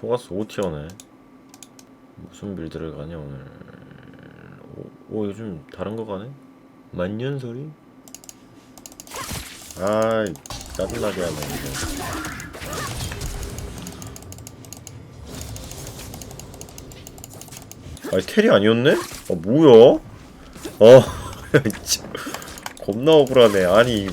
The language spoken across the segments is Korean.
초가스 5티어네 무슨 빌드를 가냐 오늘 오, 오 요즘 다른 거 가네? 만년소리? 아이 짜증나게 하네 이거 아니 텔이 아니었네? 아 뭐야? 어 겁나 억울하네 아니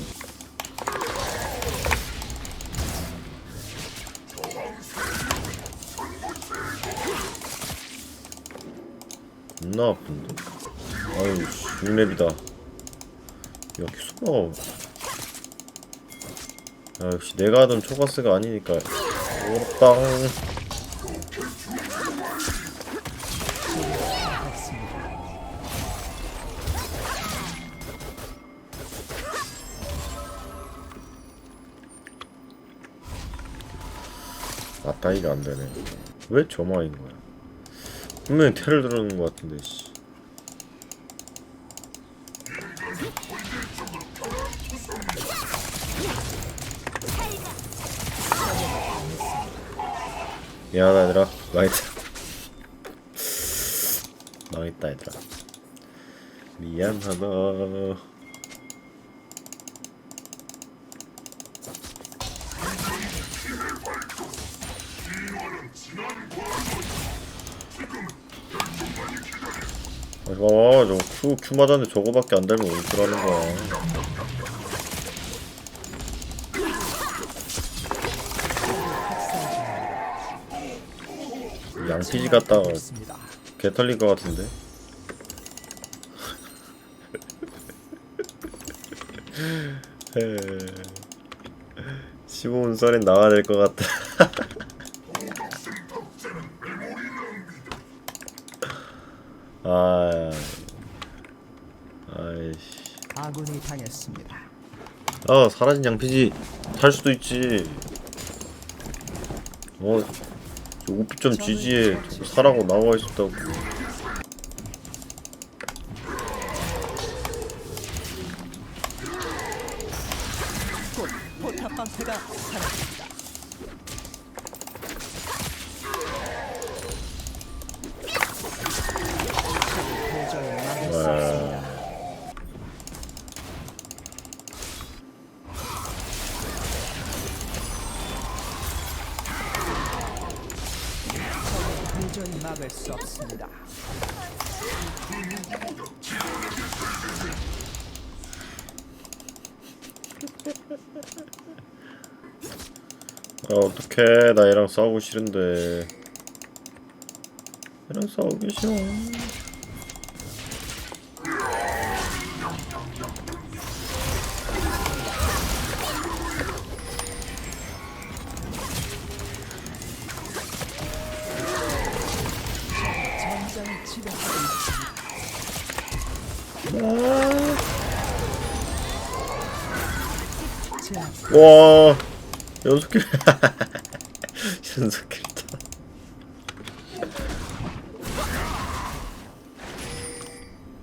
겁나 아픈데. 아유 6렙이다. 여기 숨어 아 역시 내가 하던 초가스가 아니니까. 어렵다 맞다이가 안 되네. 왜 저마인 거야? 분명히 테를 들어오는 것 같은데, 씨. 미안하다, 얘들아. 망했다. 망했다, 얘들아. 미안하다. 아, 와, 저 큐, 큐 맞았는데 저거밖에 안 되면 어떡하는 거야. 양피지 갔다가 개 털릴 것 같은데? 에... 15분 썰엔 나와야 될 것 같다. 아, 아이씨. 아군이 당했습니다. 아 사라진 양피지 탈 수도 있지. 어, 저 오피점 GG에 사라고 나와 있었다고. 곧 포탑 방패가 사라집니다. 막을 수 없습니다. 아 어떡해 나 얘랑 싸우고 싫은데. 얘랑 싸우기 싫어. 와 연속킬 연속킬이다.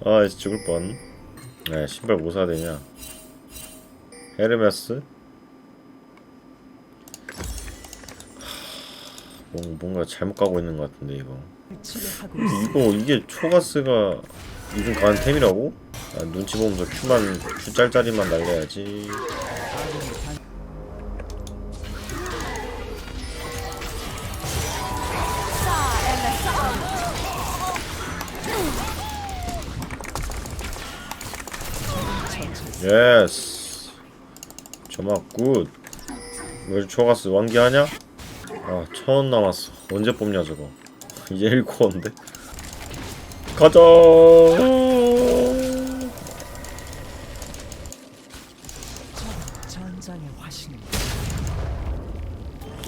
아 이제 죽을 뻔. 네 신발 뭐 사야 되냐? 헤르메스? 뭔- 뭔가 잘못 가고 있는 것 같은데 이거. 이거 이게 초가스가 요즘 가는 템이라고? 아, 눈치 보면서 큐만 큐 짤짤이만 날려야지. 예스. 점막 굿. 왜 초가스 완기하냐? 아, 천 원 남았어. 언제 뽑냐 저거. 이제 1코어인데. 가자.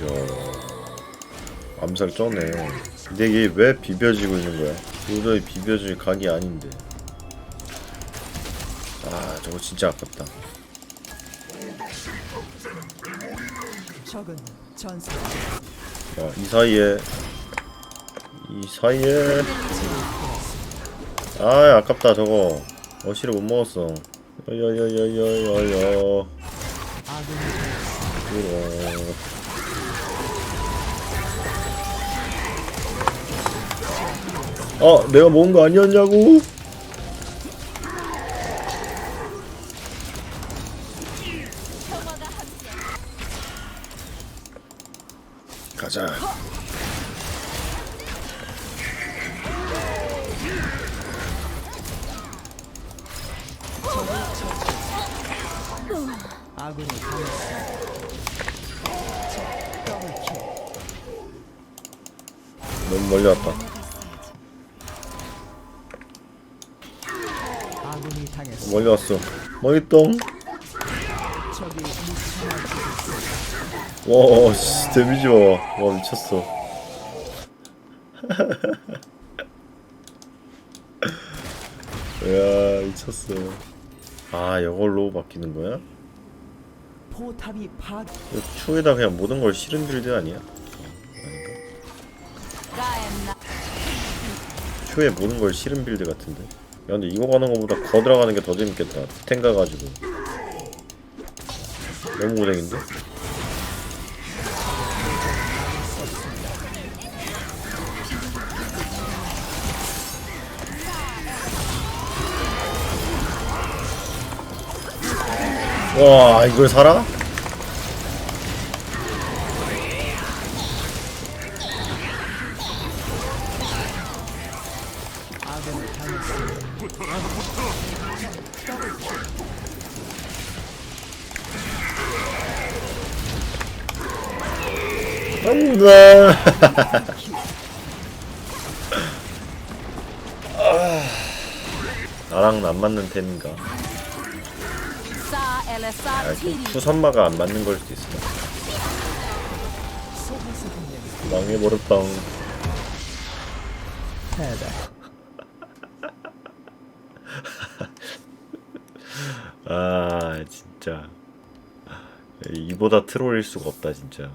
야, 암살 쩌네. 근데 이게 왜 비벼지고 있는 거야? 도저히 비벼질 각이 아닌데. 아, 저거 진짜 아깝다. 적은 전술 이 사이에 이 사이에. 아 아깝다 저거. 어시를 못 먹었어. 여여여여여여 이거 어 내가 모은 거 아니었냐고? 가자 아군이. 너무 멀리 왔다. 멀리 왔어 적이 무참하게 와, 씨, 데미지 봐. 와, 미쳤어. 야, 미쳤어. 아, 이걸로 바뀌는 거야? 포탑이 파 이거 추에다 그냥 모든 걸 실은 빌드 아니야? 추에 모든 걸 실은 빌드 같은데. 야, 근데 이거 가는 거보다 거 들어가는 게 더 재밌겠다. 탱 가가지고. 너무 고생인데? 와 이걸 살아? 안돼 아, 나랑은 안 맞는 템인가? 아, 티리 후선마가 안 맞는 걸 수도 있어. 망해버렸다. 아 진짜 이보다 트롤일 수가 없다 진짜.